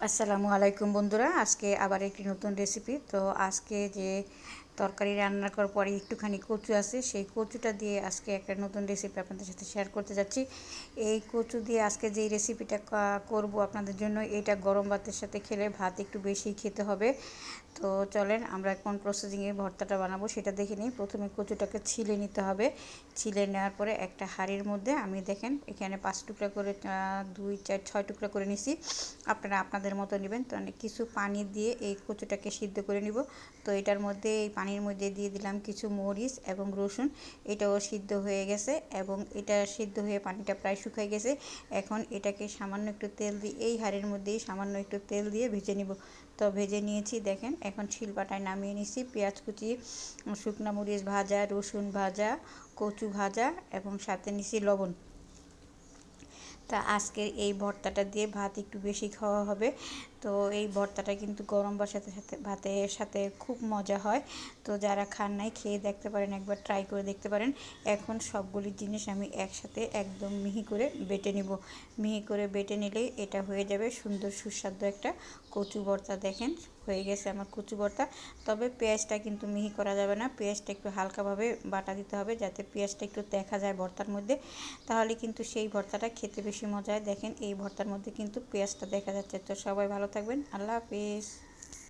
আসসালামু আলাইকুম বন্ধুরা আজকে আবার একটি নতুন রেসিপি তো আজকে যে তরকারি রান্না করার পরে একটুখানি কচু আছে, সেই কচুটা দিয়ে আজকে একটা নতুন রেসিপি আপনাদের সাথে শেয়ার করতে যাচ্ছি। এই কচু দিয়ে আজকে যেই রেসিপিটা করব আপনাদের জন্য, এটা গরম ভাতের সাথে খেলে ভাত একটু বেশি খেতে হবে। তো চলেন, আমরা কোন প্রসেসিংয়ে ভর্তাটা বানাবো, সেটা দেখে নিই। প্রথমে কচুটাকে ছিলে নিতে হবে। ছিলে নেওয়ার পরে একটা হাঁড়ির মধ্যে, আমি দেখেন এখানে পাঁচ টুকরা করে দুই চার, ছয় টুকরা করে নিছি। আপনারা আপনাদের মতো নেবেন। তো কিছু পানি দিয়ে এই কচুটাকে সিদ্ধ করে নিব। তো এটার মধ্যে এই পানির মধ্যে দিয়ে দিলাম কিছু মরিচ এবং রসুন। এটাও সিদ্ধ হয়ে গেছে এবং এটা সিদ্ধ হয়ে পানিটা প্রায় শুকাই গেছে। এখন এটাকে সামান্য একটু তেল দিয়ে, এই হাঁড়ির মধ্যেই সামান্য একটু তেল দিয়ে ভেজে নিব। তো ভেজে নিয়েছি, দেখেন এখন শিলপাটায় নামিয়ে নিছি। পেঁয়াজ কুচি, শুকনা মরিচ ভাজা, রসুন ভাজা, কচু ভাজা এবং সাথে নিছি লবণ। তা আজকের এই ভর্তাটা দিয়ে ভাত একটু বেশি খাওয়া হবে। তো এই ভর্তাটা কিন্তু গরম বা সাথে সাথে ভাতের সাথে খুব মজা হয়। তো যারা খান নাই, খেয়ে দেখতে পারেন, একবার ট্রাই করে দেখতে পারেন। এখন সবগুলি জিনিস আমি একসাথে একদম মিহি করে বেটে নিব। মিহি করে বেটে নিলেই এটা হয়ে যাবে সুন্দর সুস্বাদু একটা কচু ভর্তা, দেখেন। হয়ে গেছে আমার কচু ভর্তা। তবে পেঁয়াজটা কিন্তু মিহি করা যাবে না। পেঁয়াজটা একটু হালকাভাবে বাটা দিতে হবে যাতে পেঁয়াজটা একটু দেখা যায় ভর্তার মধ্যে। তাহলে কিন্তু সেই ভর্তাটা খেতে বেশি মজায় দেখেন এই ভর্তার মধ্যে কিন্তু পেঁয়াজটা দেখা যাচ্ছে। তো সবাই ভালো থাকবেন। আল্লাহ হাফিজ।